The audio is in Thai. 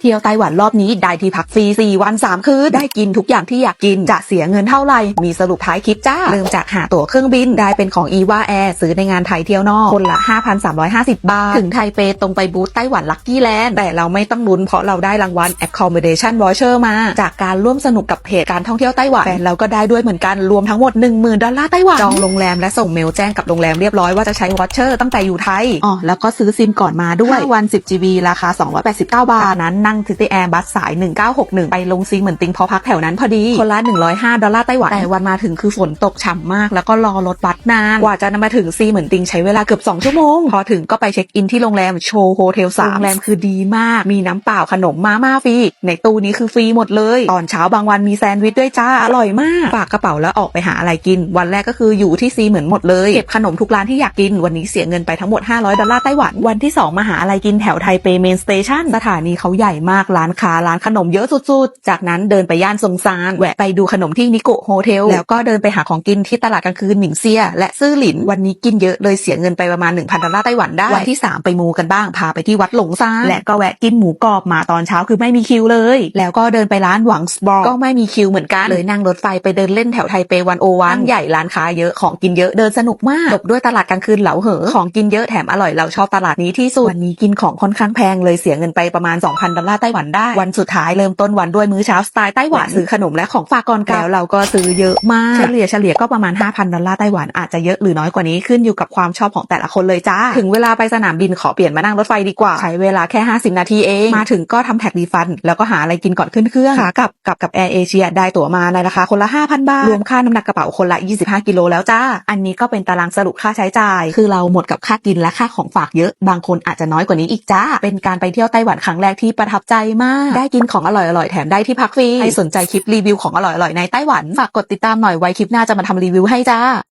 เที่ยวไต้หวันรอบนี้ได้ที่พักฟรี 4 วัน 3 คืนได้กินทุกอย่างที่อยากกินจะเสียเงินเท่าไหร่ มีสรุปท้ายคลิปจ้า เริ่มจากหาตั๋วเครื่องบินได้เป็นของ e ีว a แอร์ซื้อในงานไทยเที่ยวนอก คนละ 5,350 บาท ถึงไทเปตรงไปบูธไต้หวันลักกี้แลนด์แต่เราไม่ต้องลุ้นเพราะเราได้รางวัล accommodation voucher มา จากการร่วมสนุกกับเพจการท่องเที่ยวไต้หวันแฟนเราก็ได้ด้วยเหมือนกันรวมทั้งหมด 10,000ดอลลาร์ไต้หวันจองโรงแรมและส่งเมลแจ้งกับโรงแรมเรียบร้อยว่าจะใช้วอชเชอร์ตั้งแต่อยู่ไทยอ๋อแล้วก็ซื้อซิมก่อนมาด้วยวัน 10 GB ราคา 289 บาทตอนนั้นนั่งทิติแอร์บัสสาย 1961 ไปลงซิงเหมือนติงพอพักแถวนั้นพอดี คนละ 105 ดอลลาร์ไต้หวัน แต่วันมาถึงคือฝนตกฉ่ำมาก แล้วก็รอรถบัสนานกว่าจะมาถึงซีเหมือนติงใช้เวลาเกือบ 2 ชั่วโมง พอถึงก็ไปเช็คอินที่โรงแรมโชว์โฮเทลสามโรงแรมคือดีมาก มีน้ำเปล่าขนมมาม่าฟรี ในตู้นี้คือฟรีหมดเลย ตอนเช้าบางวันมีแซนด์วิชด้วยจ้า อร่อยมาก ฝากกระเป๋าแล้วออกไปหาอะไรกิน วันแรกก็คืออยู่ที่ซีเหมือนหมดเลย เก็บขนมทุกร้านที่อยากกิน วันนี้เสียเงินไปทั้งหมด 500 ดอลลาร์ไต้หวัน วันที่ 2 มาหาอะไรกินแถวไทเปเมนสเตชันสถานีเขาใหญ่มากร้านค้าร้านขนมเยอะสุดๆ จากนั้นเดินไปย่านซงซานแวะไปดูขนมที่นิโกโฮเทลแล้วก็เดินไปหาของกินที่ตลาดกลางคืนหมิงเซีย และซื่อหลินวันนี้กินเยอะเลยเสียเงินไปประมาณ 1,000ดอลลาร์ไต้หวันได้วันที่ 3 ไปมูกันบ้างพาไปที่วัดหลงซานและก็แวะกินหมูกรอบมาตอนเช้าคือไม่มีคิวเลย แล้วก็เดินไปร้านหวังสบอร์ก็ไม่มีคิวเหมือนกันเลยนั่งรถไฟไปเดินเล่นแถวไทเปวันโอวันใหญ่ร้านค้าเยอะของกินเยอะเดินสนุกมากจบด้วยตลาดกลางคืนเหลาเหอของกินเยอะแถมอร่อยเราชอบตลาดนี้ที่สุดวันนี้กินของค่อนข้างแพงเลยเสียเงินไปประมาณ2,000ดอลลาร์ไต้หวันได้ วันสุดท้ายเริ่มต้นวันด้วยมื้อเช้าสไตล์ไต้หวันซื้อขนมและของฝากก่อนกลับแล้วเราก็ซื้อเยอะมากเฉลี่ยเฉลี่ยก็ประมาณ 5,000 ดอลลาร์ไต้หวันอาจจะเยอะหรือน้อยกว่านี้ขึ้นอยู่กับความชอบของแต่ละคนเลยจ้า ถึงเวลาไปสนามบินขอเปลี่ยนมานั่งรถไฟดีกว่า ใช้เวลาแค่ 50 นาทีเอง มาถึงก็ทำแท็กรีฟัน แล้วก็หาอะไรกินก่อนขึ้นเครื่องขากลับกลับกับแอร์เอเชียได้ตั๋วมาในราคาคนละ 5,000 บาท รวมค่าน้ำหนักกระเป๋าคนละ 25 กิโลแล้วจ้า อันนี้ก็เป็นตารางสรุปค่าใช้จ่าย คือเราหมดกับค่ากินและค่าของฝากเยอะ บางคนอาจจะน้อยกว่านี้อีกจ้า เป็นการไปเที่ยวไต้หวันครั้งแรกที่ประทับใจมาก ได้กินของอร่อยๆ แถมได้ที่พักฟรี ใครสนใจคลิปรีวิวของอร่อยๆ ในไต้หวัน ฝากกดติดตามหน่อยไว้คลิปหน้าจะมาทำรีวิวให้จ้า